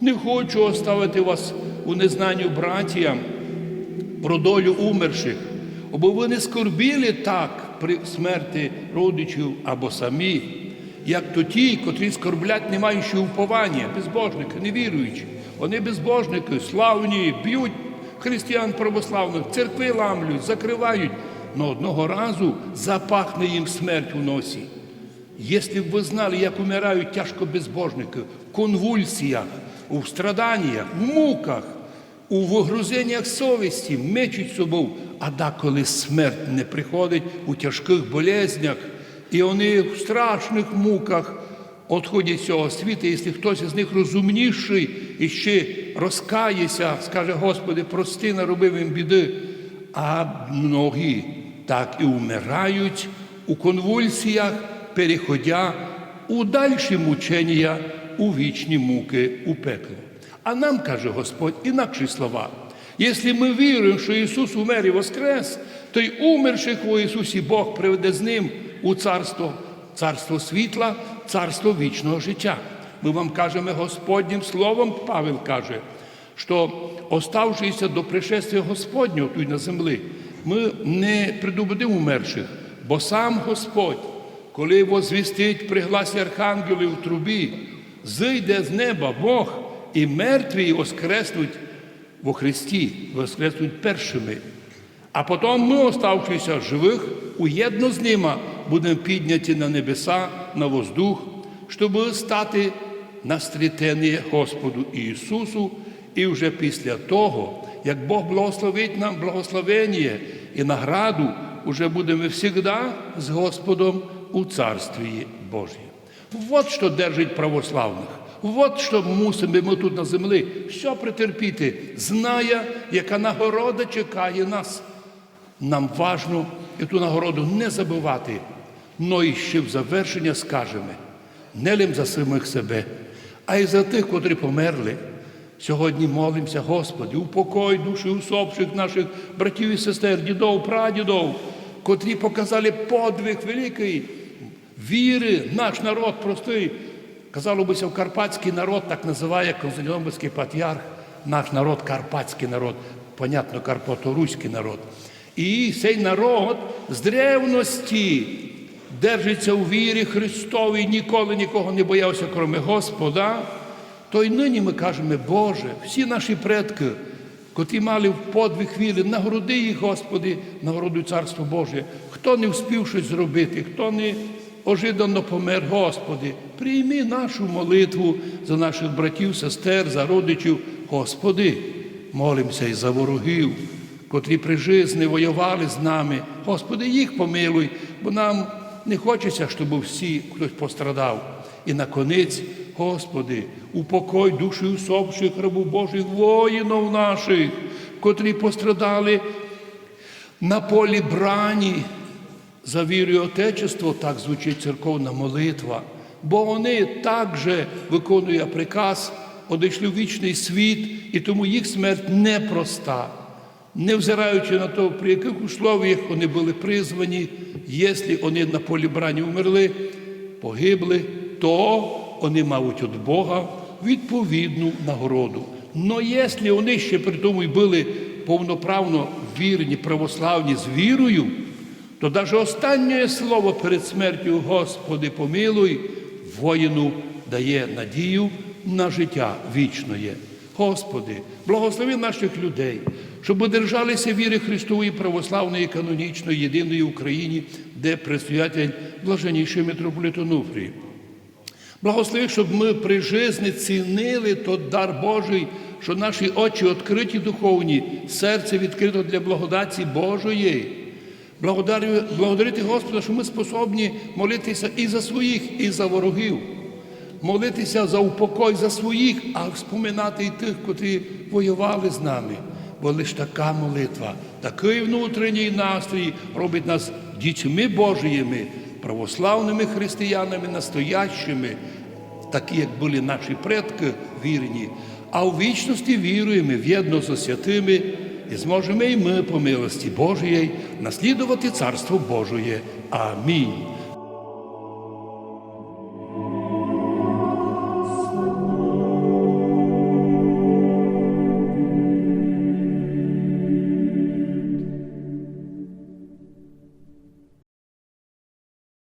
Не хочу оставити вас у незнанню, братія, про долю умерших, бо ви не скорбіли так при смерті родичів або самі, як то ті, котрі скорблять, не маючи уповання, безбожники, невіруючі. Вони безбожники, славні, б'ють християн православних, церкви ламлють, закривають, но одного разу запахне їм смерть у носі. Якщо б ви знали, як умирають тяжко безбожники в конвульсіях, у страданнях, в муках, у вигрузеннях совісті, мечуть собою, а деколи смерть не приходить у тяжких болезнях, і вони в страшних муках відходять з цього світу, якщо хтось із них розумніший і ще розкається, скаже, Господи, прости, наробив їм біди. А многі так і вмирають у конвульсіях, переходя у дальші мучення, у вічні муки у пекло. А нам каже Господь інакші слова. Якщо ми віруємо, що Ісус умер і воскрес, то й умерших у Ісусі Бог приведе з ним у царство, царство світла, царство вічного життя. Ми вам кажемо Господнім словом, Павел каже, що оставшися до пришестя Господнього тут на землі, ми не предубедимо умерших, бо сам Господь, коли возвістить при гласі архангелів у трубі, зійде з неба Бог і мертві воскреснуть во Христі, воскреснуть першими. А потім ми, оставшися живих, уєдно з ними будемо підняті на небеса, на воздух, щоб стати на стрітення Господу Ісусу, і вже після того, як Бог благословить нам благословення і награду, уже будемо завжди з Господом у Царстві Божьем. Вот що держить православних. Вот що мусимо ми тут на землі, що претерпіти, зная, яка нагорода чекає нас. Нам важно і ту нагороду не забувати, но і ще в завершення скажемо, не лим за самих себе, а й за тих, котрі померли. Сьогодні молимося, Господи, упокой душі усопших наших братів і сестер, дідов, прадідов, котрі показали подвиг великий віри, наш народ простий. Казало бися, карпатський народ так називає Константинопольський патріарх, наш народ карпатський народ, понятно, карпато-руський народ. І цей народ з древності держиться у вірі Христовій, ніколи нікого не боявся, кроме Господа. То й нині ми кажемо, Боже, всі наші предки, котрі мали в подвиг віри, нагороди їх, Господи, нагородуй Царство Боже. Хто не вспів щось зробити, хто не ожиданно помер, Господи, прийми нашу молитву за наших братів, сестер, за родичів, Господи, молимося і за ворогів, котрі при житті воювали з нами. Господи, їх помилуй, бо нам не хочеться, щоб всі хтось пострадав. І наконець, Господи, упокой душі усопших рабів Божих воїнів наших, котрі пострадали на полі брані. За віру і Отечество, так звучить церковна молитва, бо вони також виконують приказ, одійшли в вічний світ, і тому їх смерть непроста. Не взираючи на те, при яких условіях вони були призвані, якщо вони на полі брані вмерли, погибли, то вони мають від Бога відповідну нагороду. Но якщо вони ще при тому й були повноправно вірні, православні з вірою, то навіть останнє слово перед смертю Господи помилуй, воїну дає надію на життя вічне. Господи, благослови наших людей, щоб держалися віри Христової православної, канонічної, єдиної Україні, де предстоятель блаженніший митрополит Онуфрій. Благослови, щоб ми при житті цінили той дар Божий, що наші очі відкриті духовні, серце відкрито для благодаті Божої. Благодарити Господа, що ми способні молитися і за своїх, і за ворогів, молитися за упокой за своїх, а споминати і тих, котрі воювали з нами. Бо лише така молитва, такий внутрішній настрій робить нас дітьми Божіїми, православними християнами, настоящими, такі, як були наші предки вірні. А у вічності віруємо в'єдно зі святими і зможемо і ми по милості Божої наслідувати Царство Божої. Амінь.